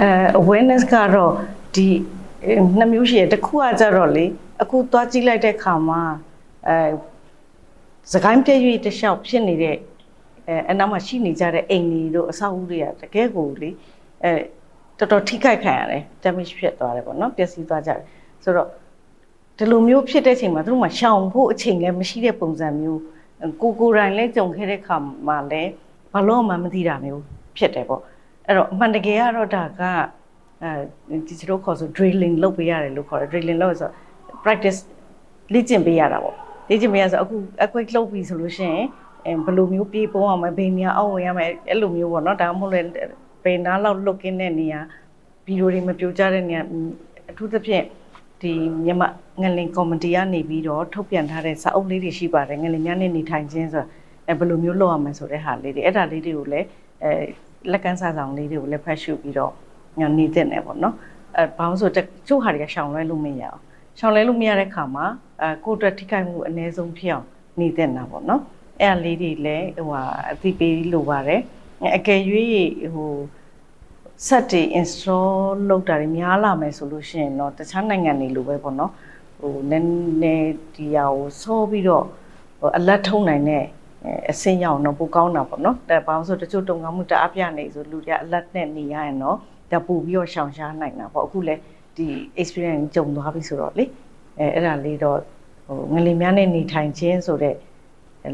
အဲ awareness ကတော့ဒီနှစ်မျိုးရှိရတစ်ခုကကြတော့လေအခုသွားကြည့်လိုက်တဲ့ခါမှာအဲစကိုင်းပြည့်ရွေးတစ်လျှောက်ဖြစ်နေတဲ့အဲအနောက်မှာရှိနေကြတဲ့အိမ်တွေတို့အဆောက်အဦတွေကတကယ်ကိုလေအဲတော်တော်ထိခိုက်ခံရတယ် damage ဖြစ်သွားတယ်ပေါ့နော်ပျက်စီးသွားကြတယ်ဆိုတော့ဒီလိုမျိုးဖြစ်တဲ့ချိန်မှာသူတို့မှရှောင်ဖို့အချိန်လည်းမရှိတဲ့ပုံစံမျိုးကိုကိုယ်တိုင်လည်းကြုံခဲ့တဲ့ခါမှာလည်းဘာလို့မှမသိတာမျိုးဖြစ်တယ်ပေါ့ အဲ့တော့အမှန်တကယ်ကတော့ဒါကအဲဒီကျတို့ခေါ်ဆို drilling လုပ်ပေးရတယ်လို့ခေါ်တယ် drilling လုပ်ဆို practice လေ့ကျင့်ပေးရတာပေါ့လေ့ကျင့်ပေးရဆိုအခု equate လုပ်ပြီဆိုလို့ရှိရင်အဲဘယ်လိုမျိုးပြေးပုံးအောင်မဘယ်နေရာအောက်ဝင်ရမယ်အဲ့လိုမျိုးပေါ့နော်ဒါမှမဟုတ်လေဘယ်နားလောက်လွတ်ကင်းတဲ့နေရာဗီဒီယိုတွေမပြိုကျတဲ့နေရာအထူးသဖြင့်ဒီမြန်မာငလင်ကော်မတီကနေပြီးတော့ထုတ်ပြန်ထားတဲ့စာအုပ်လေးတွေရှိပါတယ်ငလင်များနဲ့နေထိုင်ခြင်းဆိုတာအဲဘယ်လိုမျိုးလုပ်ရမလဲဆိုတဲ့ဟာလေးတွေအဲ့ဒါလေးတွေကိုလည်းအဲ လက်ကမ်းစာဆောင်လေးတွေကိုလည်းဖတ်ရှုပြီးတော့ညာနေတဲ့နယ်ပေါ့နော်အဲဘာလို့ဆိုတချို့ဟာတွေကရှောင်လွဲလို့မရအောင်ရှောင်လွဲလို့မရတဲ့ခါမှာအဲကိုယ့်အတွက်ထိခိုက်မှုအ ਨੇ ဆုံးဖြစ်အောင်နေတဲ့နာပေါ့နော်အဲ့အလေးတွေလည်းဟိုဟာအသိပေးလိုပါတယ်အကယ်၍ဟို set တွေ install လုပ်တာတွေများလာမယ်ဆိုလို့ရှိရင်တော့တခြားနိုင်ငံတွေလိုပဲပေါ့နော်ဟိုနည်းနည်းဒီဟာကိုစောပြီးတော့ဟို alert ထုံနိုင်တဲ့ အဆင့်ရောက်တော့ပိုကောင်းတာပေါ့နော်แต่ဘာလို့ဆိုတချို့တုံ့ကောင်းမှုတအားပြနေဆိုလူတွေက alert နဲ့နေရရင်တော့ဒါပို့ပြီးတော့ရှောင်ရှားနိုင်တာပေါ့အခုလဲဒီ experience ကြုံသွားပြီဆိုတော့လေအဲအဲ့ဒါလေးတော့ဟိုငလင်များနဲ့နေထိုင်ခြင်းဆိုတဲ့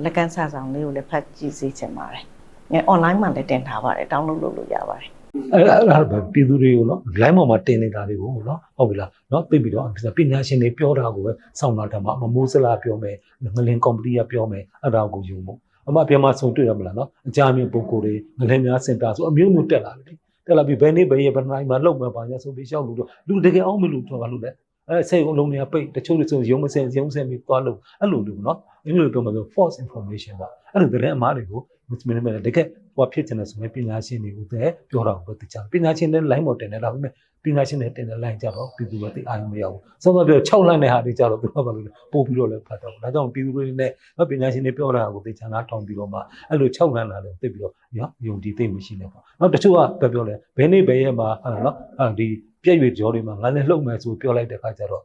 လက်ကမ်းစာဆောင်လေးကိုလည်းဖတ်ကြည့်စေချင်ပါတယ်အဲ online မှာလည်းတင်ထားပါတယ် download လုပ်လို့ရပါတယ် အဲ့ဒါအဲ့ဒါပဲပြည်သူတွေကိုနော် line ပေါ်မှာတင်နေတာတွေကိုနော်ဟုတ်ပြီလားနော်သိပြီတော့ပညာရှင်တွေပြောတာကိုပဲစောင့်လာတယ်မှာမမိုးစလာပြောမယ်ငလင်ကွန်ပဏီကပြောမယ်အဲ့ဒါကိုယူမို့အမပြန်မဆုံတွေ့ရမလားနော်အကြမ်းမြင့်ပုံကိုယ်တွေငလင်များစင်တာဆိုအမျိုးမျိုးတက်လာတယ်တက်လာပြီးဘယ်နေ့ဘယ်ရက်ဘယ်နိုင်မှာလောက်မှာပါညာဆိုပြီးရှောက်လို့တော့လူတကယ်အောင်မလို့ပြောပါလို့လေအဲစိတ်အလုံးတွေကပိတ်တချို့တွေဆိုရုံမစင်ရုံစင်ပြီးသွားလို့အဲ့လိုလို့နော်အင်္ဂလိပ်ပြောမှာဆို false information ပေါ့အဲ့လိုတဲ့အမားတွေကို မင်းမင်းတကယ်ဟိုဖြစ်ချင်တယ်ဆိုရင်ပညာရှင်တွေကိုပဲပြောတာကိုပဲသိချင်ပညာရှင်တဲ့ line ပေါ်တင်တယ်ဒါပေမဲ့ပညာရှင်တဲ့တင်တဲ့ line ကြတော့ပြည်သူကသိအာရုံမရဘူးစောစောပြော6 line တဲ့ဟာတွေကြတော့ပြောပါလို့ပို့ပြီးတော့လည်းဖတ်တော့ဒါကြောင့်ပြည်သူတွေနဲ့ပညာရှင်တွေပြောတာကိုသိချင်တာတောင်းပြီးတော့မှအဲ့လို6 line လာတယ်သိပြီးတော့ညယုံကြည်သိမရှိနဲ့ပေါ့နောက်တချို့ကပြောပြောလဲဘယ်နေ့ဘယ်ရက်မှာဟုတ်နော်အဲဒီပြည့်ရွေကြောတွေမှာငါလည်းလှုပ်မယ်ဆိုပြောလိုက်တဲ့ခါကျတော့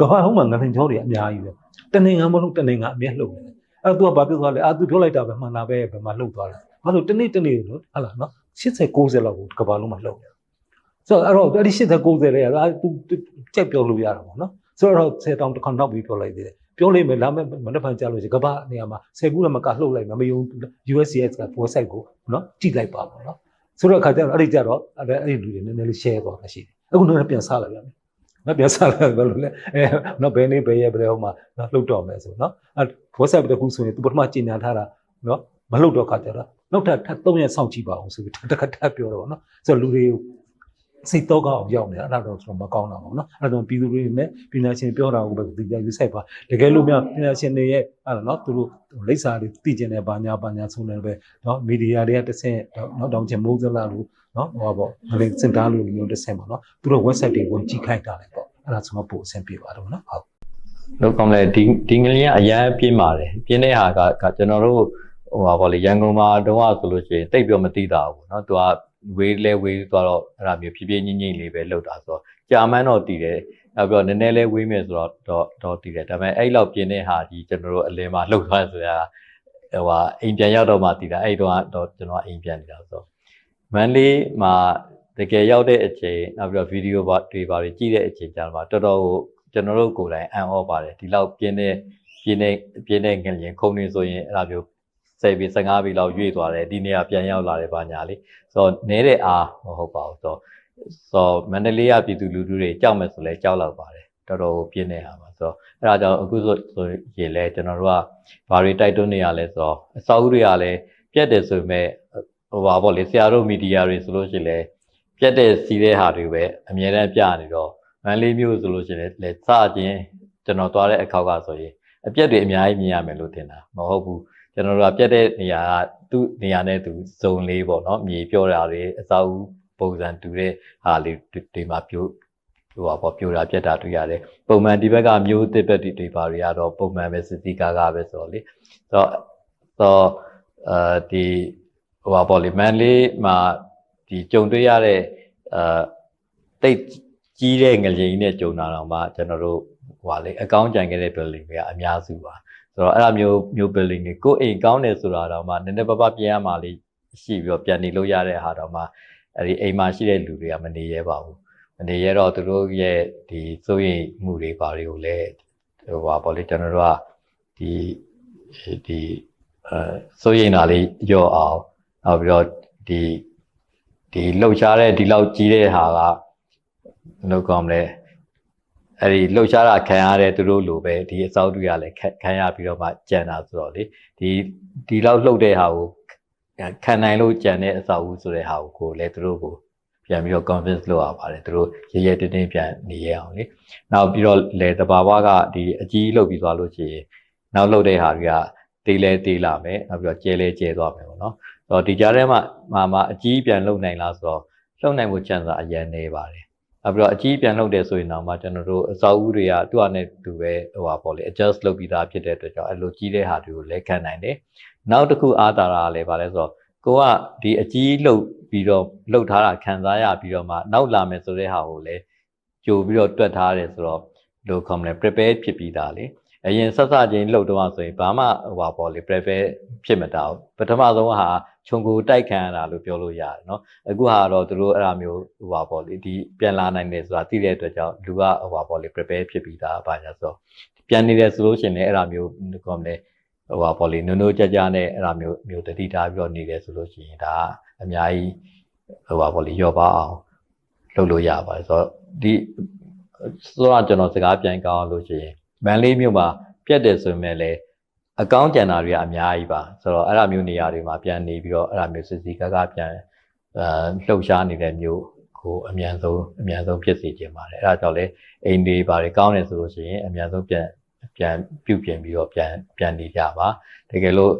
ကမ္ဘာဟောင်းမှာငါလည်းကြောတွေအများကြီးပဲတနေငါမဟုတ်တနေငါအမြဲလှုပ်နေတယ် အဲ့သူကဘာပြောသွားလဲအာသူပြောလိုက်တာပဲမှန်တာပဲဘယ်မှာလှုပ်သွားလဲဘာလို့တနေ့တနေ့လို့ဟုတ်လားနော်80 90လောက်ကိုကဘာလုံးမှာလှုပ်တယ်ဆိုတော့အဲ့တော့အဲ့ဒီ80 90လေးကအာသူကြိုက်ပြောလို့ရတာပေါ့နော်ဆိုတော့10တောင်တစ်ခါနောက်ပြီးပြောလိုက်သေးတယ်ပြောလိမ့်မယ်လာမယ့်မနက်ဖြန်ကြာလို့ရှိရင်ကဘာနေရာမှာ10ခုလည်းမကလှုပ်လိုက်မယ်မယုံ USCS က website ကိုနော်ကြည့်လိုက်ပါပေါ့နော်ဆိုတော့အခါကျတော့အဲ့ဒီကြတော့အဲ့ဒီလူတွေနည်းနည်းလေး share သွားတာရှိတယ်အခုနည်းနည်းပြန်စားလာပြန် နော်ပြန်စားလိုက်ဘယ်လိုလဲအဲနော်ဘယ်နေ့ဘယ်ရက်ဘယ်ဟိုမှာနော်လှုပ်တော့မယ်ဆိုနော်အဲ WhatsApp တခုဆိုရင်သူပထမကြီးညာထားတာနော်မလှုပ်တော့ခါကျတော့နောက်ထပ်ထပ်3ရက်စောင့်ကြည့်ပါအောင်ဆိုပြီးတစ်ခါထပ်ပြောတော့ဗောနော်ဆိုတော့လူတွေစိတ်တော့ကောက်အောင်ရောက်နေတာအဲ့ဒါတော့ကျွန်တော်မကောင်းတာပေါ့နော်အဲ့ဒါတော့ပြည်သူတွေနဲ့ပညာရှင်ပြောတာကိုပဲဒီကြရွေးဆိုင်ပါတကယ်လို့များပညာရှင်တွေရဲ့အဲ့ဒါနော်သူတို့လိပ်စာတွေသိကျင်တဲ့ဘာညာဘာညာဆုံးတယ်ပဲနော်မီဒီယာတွေကတစ်ဆင့်နော်တောင်ချင်မိုးစလာလို့နော်ဟောပေါ့ငလင်စင်တာလို့မျိုးတစ်ဆင့်ပေါ့နော်သူတို့ website တွေဝင်ကြည့်ခိုင်းတာလေပေါ့ အဲ့ဒါဆိုတော့ပို့အဆင်ပြေပါတော့နော်ဟုတ် လို့ကောင်းလဲဒီဒီငလျင်ကအရန်ပြင်းပါတယ်ပြင်းတဲ့ဟာကကကျွန်တော်တို့ဟိုပါဗောလေရန်ကုန်မှာတုန်းကဆိုလို့ရှိရင်တိတ်ပြောမသိတာဘူးเนาะသူကဝေးလဲဝေးသွားတော့အဲ့ဒါမျိုးဖြည်းဖြည်းညင်ညင်လေးပဲလောက်တာဆိုတော့ကြာမှန်းတော့တည်တယ်နောက်ပြီးတော့နည်းနည်းလေးဝေးမယ်ဆိုတော့တော့တော့တည်တယ်ဒါပေမဲ့အဲ့လောက်ပြင်းတဲ့ဟာကြီးကျွန်တော်တို့အလင်းမှာလောက်သွားဆိုတာဟိုဟာအိမ်ပြန်ရောက်တော့မှတည်တာအဲ့တော့တော့ကျွန်တော်အိမ်ပြန်နေတာဆိုတော့မန်လေးမှာ တကယ်ရောက်တဲ့အချိန်နောက်ပြီးတော့ဗီဒီယိုပါတွေပါကြည့်တဲ့အချိန်ကျတော့တော်တော်ကိုကျွန်တော်တို့ကိုယ်တိုင်အံ့ဩပါတယ်ဒီလောက်ပြင်းတဲ့ပြင်းတဲ့ပြင်းတဲ့ငလျင်ခုံနေဆိုရင်အဲ့လိုမျိုး10ပြီး15ပြီးလောက်ရွေ့သွားတယ်ဒီနေရာပြန်ရောက်လာတယ်ပါညာလေးဆိုတော့နဲတဲ့အားမဟုတ်ပါဘူးဆိုတော့ဆိုတော့မန္တလေးကပြည်သူလူထုတွေကြောက်မယ်ဆိုလဲကြောက်လောက်ပါတယ်တော်တော်ပြင်းနေတာပါဆိုတော့အဲ့ဒါကြောင့်အခုဆိုဆိုရင်လဲကျွန်တော်တို့ကဘာတွေတိုက်တွန်းနေရလဲဆိုတော့အစောအတွေကလည်းပြက်တယ်ဆိုပေမဲ့ဟိုပါပေါ့လေဆရာတို့မီဒီယာတွေဆိုလို့ရှိရင်လဲ ပြက်တဲ့စီးတဲ့ဟာတွေပဲအများတန်းပြနေတော့မန္တလေးမျိုးဆိုလို့ရှိရင်လဲစခြင်းကျွန်တော်သွားတဲ့အခောက်ကဆိုရင်အပြက်တွေအများကြီးမြင်ရမယ်လို့ထင်တာမဟုတ်ဘူးကျွန်တော်တို့ကပြက်တဲ့နေရာကသူ့နေရာနဲ့သူဇုံလေးပေါ့နော်မြေပြောတာတွေအစာအုပ်ပုံစံတူတဲ့ဟာလေးတွေမှာပြို့ဟိုပါပေါ့ပြိုတာပြက်တာတွေ့ရတယ်ပုံမှန်ဒီဘက်ကမျိုးတစ်ဘက်တွေတွေပါတွေကတော့ပုံမှန်ပဲစစ်တီကားကပဲဆိုတော့လေဆိုတော့ဆိုတော့အဲဒီဟိုပါပေါ့လေမန်လေးမှာ ဒီကြုံတွေ့ရတဲ့အာတိတ်ကြီးတဲ့ငလျင်ကြီးနဲ့ကြုံတာတော့မှကျွန်တော်တို့ဟိုဟာလေအကောင့်ကြံခဲ့တဲ့ building တွေကအများစုပါဆိုတော့အဲ့ဒါမျိုးမျိုး building တွေကိုယ်အိမ်ကောင်းတယ်ဆိုတာတော့မှနည်းနည်းပါးပါးပြန်ရမှလေးရှိပြီးတော့ပြန်နေလို့ရတဲ့ဟာတော့မှအဲ့ဒီအိမ်မှာရှိတဲ့လူတွေကမနေရဲပါဘူးမနေရဲတော့သူတို့ရဲ့ဒီစိုးရိမ်မှုတွေပါတွေကိုလည်းဟိုပါပေါ့လေကျွန်တော်တို့ကဒီဒီအဲစိုးရိမ်တာလေးရော့အောင်နောက်ပြီးတော့ဒီ ဒီလှုပ်ရှားတဲ့ဒီလောက်ကြီးတဲ့ဟာကဘယ်လိုကောင်းမလဲအဲ့ဒီလှုပ်ရှားတာခံရတဲ့သူတို့လိုပဲဒီအစောက်တွေကလည်းခံခံရပြီးတော့မှကြံတာဆိုတော့လေဒီဒီလောက်လှုပ်တဲ့ဟာကိုခံနိုင်လို့ကြံတဲ့အစောက်ဦးဆိုတဲ့ဟာကိုကိုလည်းသူတို့ကိုပြန်ပြီးတော့ convince လုပ်ရပါတယ်သူတို့ရရတင်းတင်းပြန်နေရအောင်လေနောက်ပြီးတော့လေတဘာဝကဒီအကြီးလှုပ်ပြီးသွားလို့ရှိရင်နောက်လှုပ်တဲ့ဟာတွေကတေးလဲတေးလာမယ်နောက်ပြီးတော့ကျဲလဲကျဲသွားမယ်ပေါ့နော်ဆို တော့ဒီကြားထဲမှာမှာမှာအကြီးပြန်လှုပ်နိုင်လားဆိုတော့လှုပ်နိုင်ဖို့ chance အရင်နေပါတယ်နောက်ပြီးတော့အကြီးပြန်လှုပ်တယ်ဆိုရင်တော့မှကျွန်တော်တို့အစောက်ဦးတွေကသူ့အနေနဲ့သူပဲဟိုပါပေါ့လေ adjust လုပ်ပြီးသားဖြစ်တဲ့အတွက်ကြောင့်အဲ့လိုကြီးတဲ့ဟာတွေကိုလက်ခံနိုင်တယ်နောက်တစ်ခုအားတာတာလည်းပါလဲဆိုတော့ကိုကဒီအကြီးလှုပ်ပြီးတော့လှုပ်ထားတာခံစားရပြီးတော့မှနောက်လာမယ်ဆိုတဲ့ဟာကိုလည်းကြိုပြီးတော့တွက်ထားတယ်ဆိုတော့ဘယ်လိုခေါ်မလဲ prepare ဖြစ်ပြီးသားလေအရင်ဆက်စချင်းလှုပ်တော့ဆိုရင်ဘာမှဟိုပါပေါ့လေ prepare ဖြစ်မတာဘူးပထမဆုံးဟာ ခြုံကိုတိုက်ခံရတာလို့ပြောလို့ရတယ်เนาะအခုဟာတော့သူတို့အဲ့ဒါမျိုးဟိုပါပေါ့လေဒီပြန်လာနိုင်တယ်ဆိုတာသိတဲ့အတွက်ကြောင့်လူကဟိုပါပေါ့လေ prepare ဖြစ်ပြီးသားဘာညာဆိုတော့ပြန်နေတယ်ဆိုလို့ရှိရင်လည်းအဲ့ဒါမျိုးကောမလဲဟိုပါပေါ့လေနုံနုံကြကြနဲ့အဲ့ဒါမျိုးမျိုးတတိထားပြီးတော့နေတယ်ဆိုလို့ရှိရင်ဒါအများကြီးဟိုပါပေါ့လေရော့ပါအောင်လုပ်လို့ရပါတယ်ဆိုတော့ဒီဆိုတော့ကျွန်တော်စကားပြန်ကောင်းလို့ရှိရင်မန်လေးမြို့မှာပြတ်တယ်ဆိုရင်လည်း အကောင့်ကျန်တာတွေကအများကြီးပါဆိုတော့အဲ့ဒါမျိုးနေရာတွေမှာပြန်နေပြီးတော့အဲ့ဒါမျိုးစစ်စီကကပြန်အဲလှုပ်ရှားနေတဲ့မျိုးကိုအမြန်ဆုံးအမြန်ဆုံးဖြစ်စေချင်ပါတယ်အဲ့ဒါကြောင့်လေအိမ်တွေဘာတွေကောင်းတယ်ဆိုလို့ရှိရင်အမြန်ဆုံးပြန်ပြန်ပြုပြင်ပြီးတော့ပြန်ပြန်နေကြပါတကယ်လို့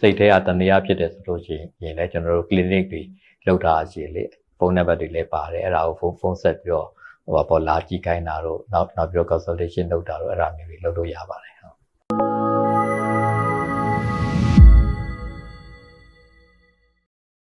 စိတ်ထဲကတဏှာဖြစ်တယ်ဆိုလို့ရှိရင်လည်းကျွန်တော်တို့ clinic တွေလောက်တာရှိလေဖုန်းနံပါတ်တွေလည်းပါတယ်အဲ့ဒါကိုဖုန်းဖုန်းဆက်ပြီးတော့ဟိုပါပေါ်လာကြည့်ခိုင်းတာတို့နောက်နောက်ပြီးတော့ consultation လုပ်တာတို့အဲ့ဒါမျိုးတွေလုပ်လို့ရပါတယ်